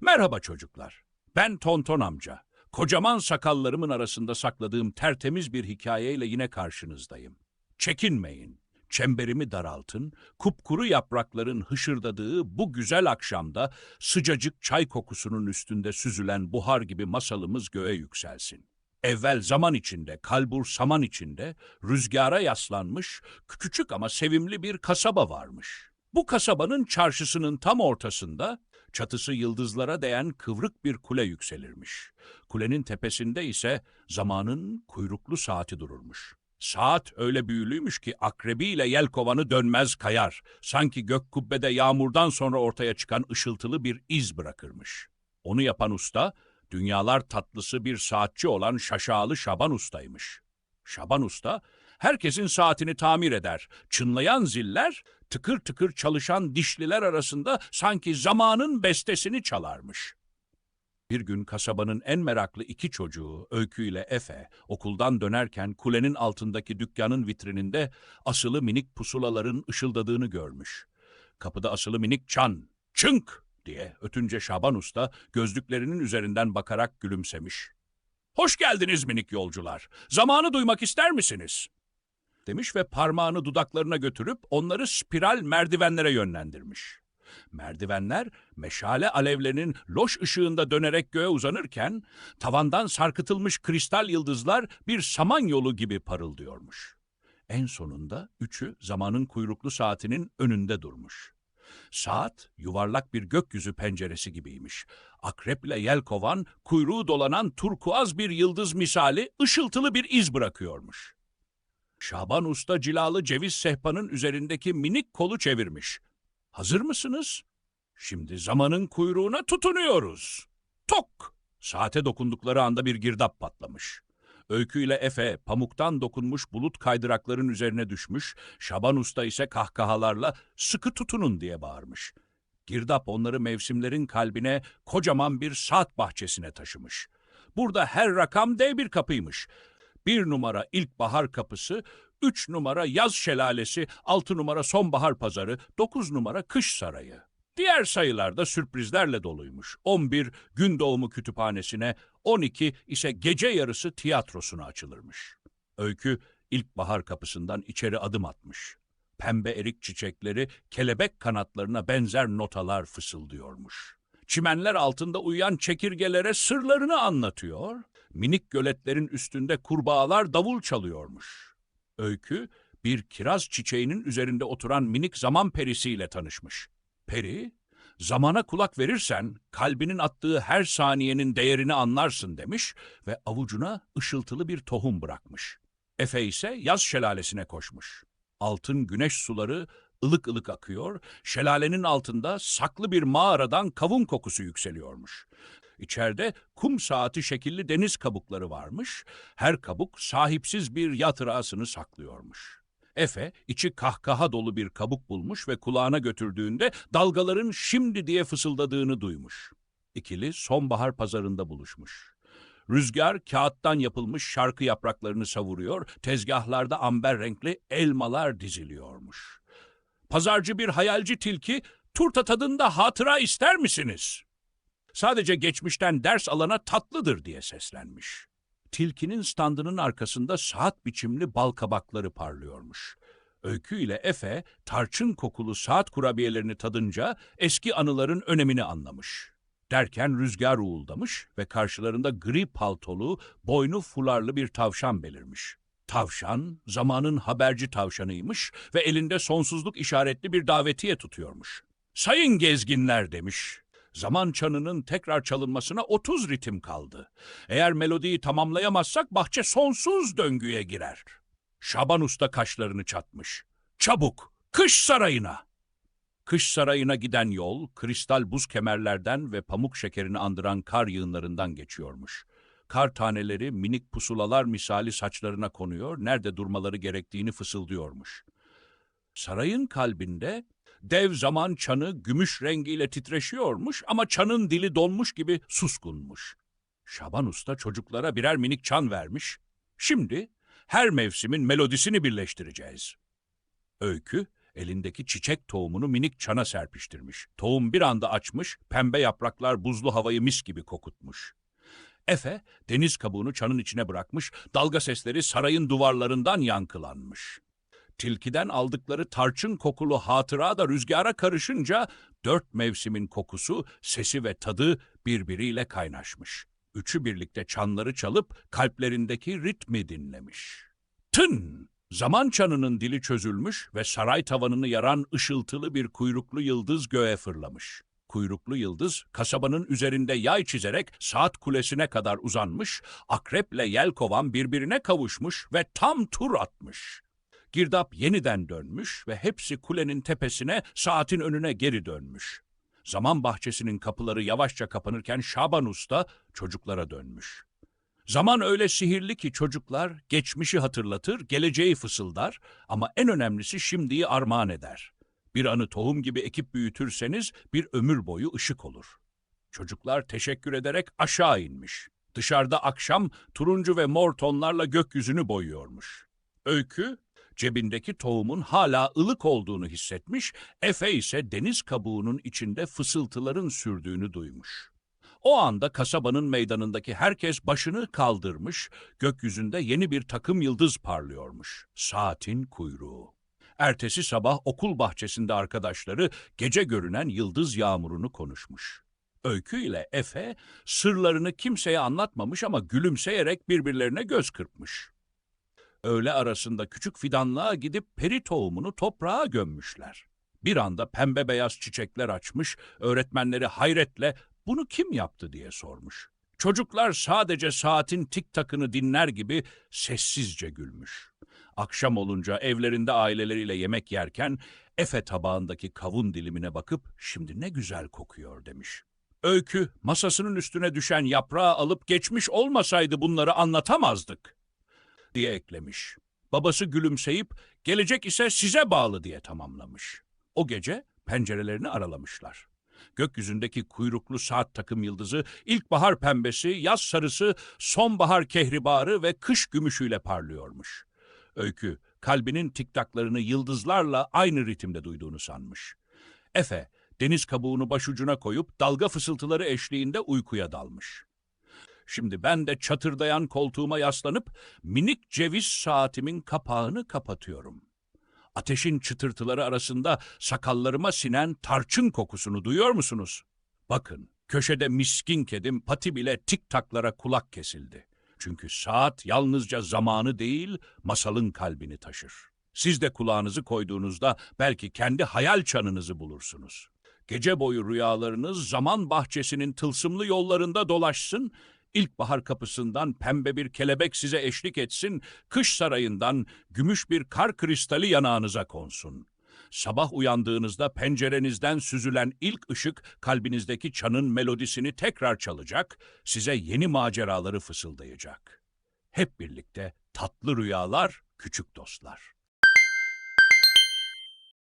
Merhaba çocuklar. Ben Tonton amca. Kocaman sakallarımın arasında sakladığım tertemiz bir hikayeyle yine karşınızdayım. Çekinmeyin. Çemberimi daraltın, kupkuru yaprakların hışırdadığı bu güzel akşamda sıcacık çay kokusunun üstünde süzülen buhar gibi masalımız göğe yükselsin. Evvel zaman içinde, kalbur saman içinde, rüzgara yaslanmış, küçük ama sevimli bir kasaba varmış. Bu kasabanın çarşısının tam ortasında, çatısı yıldızlara değen kıvrık bir kule yükselirmiş. Kulenin tepesinde ise zamanın kuyruklu saati dururmuş. Saat öyle büyülüymüş ki akrebiyle yelkovanı dönmez kayar. Sanki gök kubbede yağmurdan sonra ortaya çıkan ışıltılı bir iz bırakırmış. Onu yapan usta, dünyalar tatlısı bir saatçi olan Şaşalı Şaban Usta'ymış. Şaban Usta, herkesin saatini tamir eder. Çınlayan ziller, tıkır tıkır çalışan dişliler arasında sanki zamanın bestesini çalarmış. Bir gün kasabanın en meraklı iki çocuğu Öykü ile Efe okuldan dönerken kulenin altındaki dükkanın vitrininde asılı minik pusulaların ışıldadığını görmüş. Kapıda asılı minik çan, çınk diye ötünce Şaban Usta gözlüklerinin üzerinden bakarak gülümsemiş. Hoş geldiniz minik yolcular. Zamanı duymak ister misiniz? Demiş ve parmağını dudaklarına götürüp onları spiral merdivenlere yönlendirmiş. Merdivenler meşale alevlerinin loş ışığında dönerek göğe uzanırken tavandan sarkıtılmış kristal yıldızlar bir samanyolu gibi parıldıyormuş. En sonunda üçü zamanın kuyruklu saatinin önünde durmuş. Saat yuvarlak bir gökyüzü penceresi gibiymiş. Akreple yelkovan kuyruğu dolanan turkuaz bir yıldız misali ışıltılı bir iz bırakıyormuş. Şaban Usta cilalı ceviz sehpanın üzerindeki minik kolu çevirmiş. Hazır mısınız? Şimdi zamanın kuyruğuna tutunuyoruz. Tok! Saate dokundukları anda bir girdap patlamış. Öykü ile Efe pamuktan dokunmuş bulut kaydırakların üzerine düşmüş, Şaban Usta ise kahkahalarla sıkı tutunun diye bağırmış. Girdap onları mevsimlerin kalbine kocaman bir saat bahçesine taşımış. Burada her rakam dev bir kapıymış. Bir numara ilkbahar kapısı, üç numara yaz şelalesi, altı numara sonbahar pazarı, dokuz numara kış sarayı. Diğer sayılar da sürprizlerle doluymuş. 11 gün doğumu kütüphanesine, 12 ise gece yarısı tiyatrosuna açılırmış. Öykü ilkbahar kapısından içeri adım atmış. Pembe erik çiçekleri kelebek kanatlarına benzer notalar fısıldıyormuş. Çimenler altında uyuyan çekirgelere sırlarını anlatıyor. Minik göletlerin üstünde kurbağalar davul çalıyormuş. Öykü bir kiraz çiçeğinin üzerinde oturan minik zaman perisiyle tanışmış. Peri, zamana kulak verirsen kalbinin attığı her saniyenin değerini anlarsın demiş ve avucuna ışıltılı bir tohum bırakmış. Efe ise yaz şelalesine koşmuş. Altın güneş suları ılık ılık akıyor, şelalenin altında saklı bir mağaradan kavun kokusu yükseliyormuş. İçeride kum saati şekilli deniz kabukları varmış, her kabuk sahipsiz bir yatırasını saklıyormuş. Efe içi kahkaha dolu bir kabuk bulmuş ve kulağına götürdüğünde dalgaların şimdi diye fısıldadığını duymuş. İkili sonbahar pazarında buluşmuş. Rüzgar kağıttan yapılmış şarkı yapraklarını savuruyor, tezgahlarda amber renkli elmalar diziliyormuş. Pazarcı bir hayalci tilki, turta tadında hatıra ister misiniz? Sadece geçmişten ders alana tatlıdır diye seslenmiş. Tilkinin standının arkasında saat biçimli bal kabakları parlıyormuş. Öykü ile Efe tarçın kokulu saat kurabiyelerini tadınca eski anıların önemini anlamış. Derken rüzgar uğuldamış ve karşılarında gri paltolu, boynu fularlı bir tavşan belirmiş. Tavşan, zamanın haberci tavşanıymış ve elinde sonsuzluk işaretli bir davetiye tutuyormuş. Sayın gezginler demiş. Zaman çanının tekrar çalınmasına 30 ritim kaldı. Eğer melodiyi tamamlayamazsak bahçe sonsuz döngüye girer. Şaban Usta kaşlarını çatmış. Çabuk, kış sarayına! Kış sarayına giden yol, kristal buz kemerlerden ve pamuk şekerini andıran kar yığınlarından geçiyormuş. Kar taneleri minik pusulalar misali saçlarına konuyor, nerede durmaları gerektiğini fısıldıyormuş. Sarayın kalbinde dev zaman çanı gümüş rengiyle titreşiyormuş ama çanın dili donmuş gibi suskunmuş. Şaban Usta çocuklara birer minik çan vermiş. Şimdi her mevsimin melodisini birleştireceğiz. Öykü, Elindeki çiçek tohumunu minik çana serpiştirmiş. Tohum bir anda açmış, pembe yapraklar buzlu havayı mis gibi kokutmuş. Efe deniz kabuğunu çanın içine bırakmış, dalga sesleri sarayın duvarlarından yankılanmış. Tilkiden aldıkları tarçın kokulu hatıra da rüzgara karışınca dört mevsimin kokusu, sesi ve tadı birbiriyle kaynaşmış. Üçü birlikte çanları çalıp kalplerindeki ritmi dinlemiş. Tın! Zaman çanının dili çözülmüş ve saray tavanını yaran ışıltılı bir kuyruklu yıldız göğe fırlamış. Kuyruklu yıldız kasabanın üzerinde yay çizerek saat kulesine kadar uzanmış, akreple yelkovan birbirine kavuşmuş ve tam tur atmış. Girdap yeniden dönmüş ve hepsi kulenin tepesine saatin önüne geri dönmüş. Zaman bahçesinin kapıları yavaşça kapanırken Şaban Usta çocuklara dönmüş. Zaman öyle sihirli ki çocuklar geçmişi hatırlatır, geleceği fısıldar ama en önemlisi şimdiyi armağan eder. Bir anı tohum gibi ekip büyütürseniz bir ömür boyu ışık olur. Çocuklar teşekkür ederek aşağı inmiş. Dışarıda akşam turuncu ve mor tonlarla gökyüzünü boyuyormuş. Öykü cebindeki tohumun hala ılık olduğunu hissetmiş, Efe ise deniz kabuğunun içinde fısıltıların sürdüğünü duymuş. O anda kasabanın meydanındaki herkes başını kaldırmış, gökyüzünde yeni bir takım yıldız parlıyormuş. Saatin kuyruğu. Ertesi sabah okul bahçesinde arkadaşları gece görünen yıldız yağmurunu konuşmuş. Öykü ile Efe sırlarını kimseye anlatmamış ama gülümseyerek birbirlerine göz kırpmış. Öğle arasında küçük fidanlığa gidip peri tohumunu toprağa gömmüşler. Bir anda pembe beyaz çiçekler açmış, öğretmenleri hayretle bunu kim yaptı diye sormuş. Çocuklar sadece saatin tik takını dinler gibi sessizce gülmüş. Akşam olunca evlerinde aileleriyle yemek yerken Efe tabağındaki kavun dilimine bakıp şimdi ne güzel kokuyor demiş. Öykü masasının üstüne düşen yaprağı alıp geçmiş olmasaydı bunları anlatamazdık diye eklemiş. Babası gülümseyip gelecek ise size bağlı diye tamamlamış. O gece pencerelerini aralamışlar. Gökyüzündeki kuyruklu saat takım yıldızı ilkbahar pembesi, yaz sarısı, sonbahar kehribarı ve kış gümüşüyle parlıyormuş. Öykü kalbinin tiktaklarını yıldızlarla aynı ritimde duyduğunu sanmış. Efe deniz kabuğunu başucuna koyup dalga fısıltıları eşliğinde uykuya dalmış. Şimdi ben de çatırdayan koltuğuma yaslanıp minik ceviz saatimin kapağını kapatıyorum. Ateşin çıtırtıları arasında sakallarıma sinen tarçın kokusunu duyuyor musunuz? Bakın, köşede miskin kedim pati bile tik taklara kulak kesildi. Çünkü saat yalnızca zamanı değil, masalın kalbini taşır. Siz de kulağınızı koyduğunuzda belki kendi hayal çanınızı bulursunuz. Gece boyu rüyalarınız zaman bahçesinin tılsımlı yollarında dolaşsın, İlkbahar kapısından pembe bir kelebek size eşlik etsin, kış sarayından gümüş bir kar kristali yanağınıza konsun. Sabah uyandığınızda pencerenizden süzülen ilk ışık kalbinizdeki çanın melodisini tekrar çalacak, size yeni maceraları fısıldayacak. Hep birlikte tatlı rüyalar, küçük dostlar.